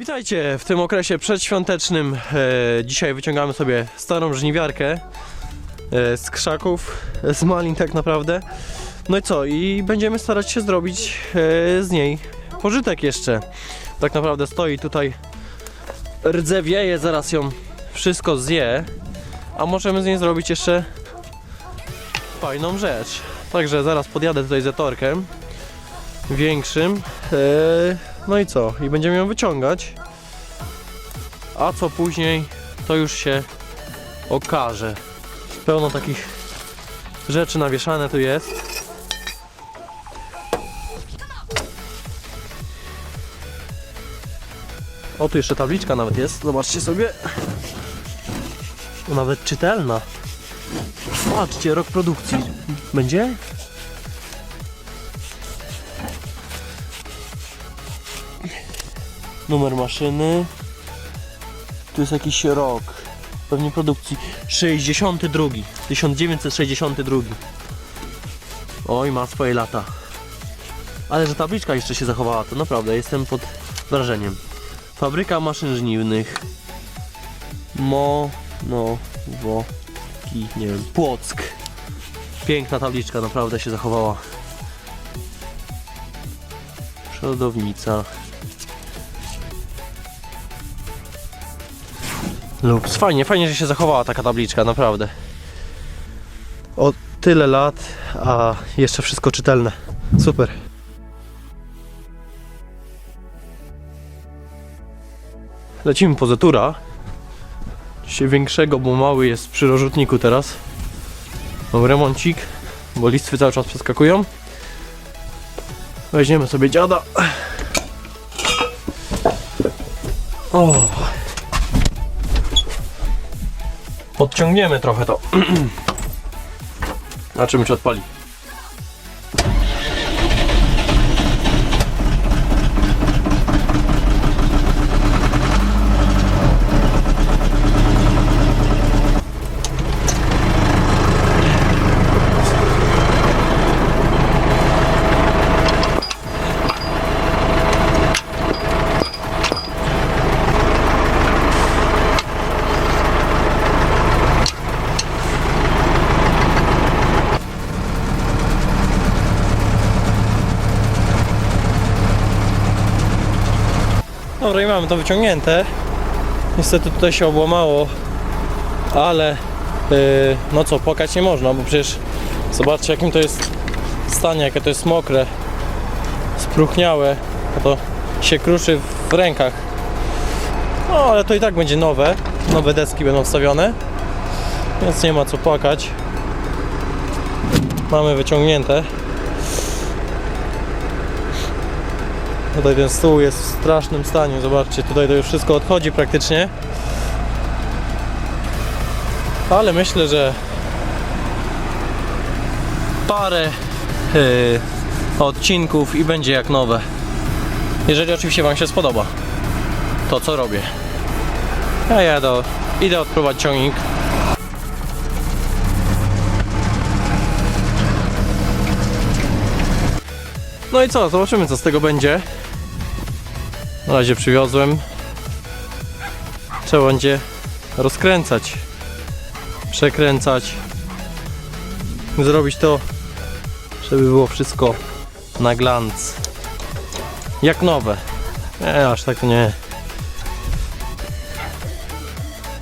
Witajcie w tym okresie przedświątecznym. E, dzisiaj wyciągamy sobie starą żniwiarkę e, z krzaków, z malin tak naprawdę. No i co? I będziemy starać się zrobić e, z niej pożytek jeszcze. Tak naprawdę stoi tutaj rdzewieje, zaraz ją wszystko zje, a możemy z niej zrobić jeszcze fajną rzecz. Także zaraz podjadę tutaj zetorkiem większym. E, no i co? I będziemy ją wyciągać. A co później, to już się okaże. Pełno takich rzeczy nawieszane tu jest. O, tu jeszcze tabliczka nawet jest. Zobaczcie sobie. Nawet czytelna. Patrzcie, rok produkcji. Będzie? Numer maszyny. Tu jest jakiś rok. Pewnie produkcji 62. 1962. Oj, ma swoje lata. Ale że tabliczka jeszcze się zachowała, to naprawdę jestem pod wrażeniem. Fabryka maszyn żniwnych. Mo, no, wo, ki, nie wiem, Płock. Piękna tabliczka, naprawdę się zachowała. Przodownica. Lux. Fajnie, fajnie, że się zachowała taka tabliczka, naprawdę. O tyle lat, a jeszcze wszystko czytelne. Super. Lecimy po Zetura. Dzisiaj większego, bo mały jest przy rozrzutniku teraz. Mam remoncik, bo listwy cały czas przeskakują. Weźmiemy sobie dziada. O. Podciągniemy trochę to. Na czym się odpali. Dobra i mamy to wyciągnięte. Niestety tutaj się obłamało, ale yy, no co, płakać nie można, bo przecież zobaczcie jakim to jest stanie, jakie to jest mokre, spruchniałe, a to się kruszy w rękach. No ale to i tak będzie nowe, nowe deski będą wstawione, więc nie ma co płakać. Mamy wyciągnięte. Tutaj ten stół jest w strasznym stanie, zobaczcie, tutaj to już wszystko odchodzi praktycznie. Ale myślę, że parę yy, odcinków i będzie jak nowe. Jeżeli oczywiście Wam się spodoba to, co robię. Ja do, idę odprowadzić ciągnik. No i co, zobaczymy co z tego będzie. Na razie przywiozłem. Trzeba będzie rozkręcać, przekręcać, zrobić to, żeby było wszystko na glanc. Jak nowe. Nie, aż tak nie.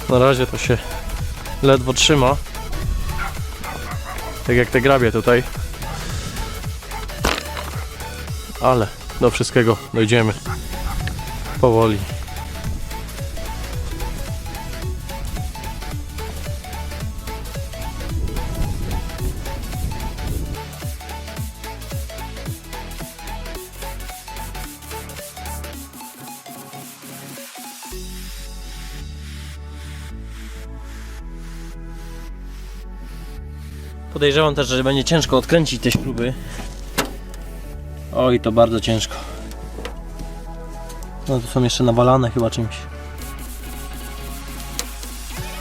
Na razie to się ledwo trzyma. Tak jak te grabie tutaj. Ale do wszystkiego dojdziemy powoli. Podejrzewam też, że będzie ciężko odkręcić te śruby. Oj, to bardzo ciężko. No to są jeszcze nawalane chyba czymś.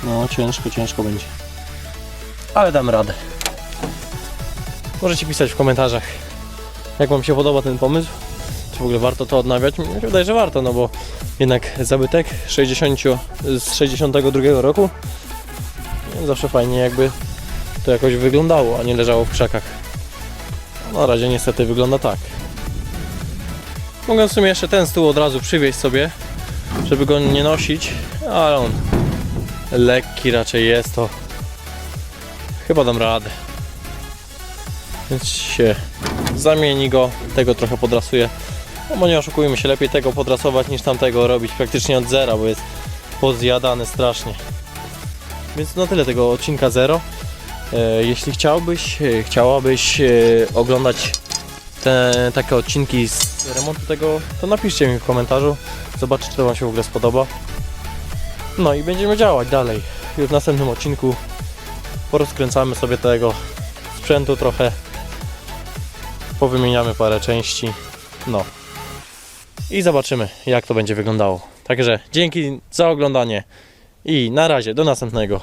No ciężko, ciężko będzie. Ale dam radę. Możecie pisać w komentarzach, jak Wam się podoba ten pomysł. czy w ogóle warto to odnawiać. Się wydaje, że warto, no bo jednak zabytek 60, z 62 roku. No, zawsze fajnie jakby to jakoś wyglądało, a nie leżało w krzakach. No, na razie niestety wygląda tak. Mogę w sumie jeszcze ten stół od razu przywieźć sobie, żeby go nie nosić, ale on lekki raczej jest to. Chyba dam radę. Więc się zamieni go, tego trochę podrasuję. No bo nie oszukujmy się, lepiej tego podrasować niż tamtego robić praktycznie od zera, bo jest pozjadany strasznie. Więc na tyle tego odcinka zero. E, jeśli chciałbyś, e, chciałabyś e, oglądać te takie odcinki z remontu tego, to napiszcie mi w komentarzu. Zobaczcie, czy to Wam się w ogóle spodoba. No i będziemy działać dalej. Już w następnym odcinku porozkręcamy sobie tego sprzętu trochę. Powymieniamy parę części. No. I zobaczymy, jak to będzie wyglądało. Także dzięki za oglądanie i na razie, do następnego.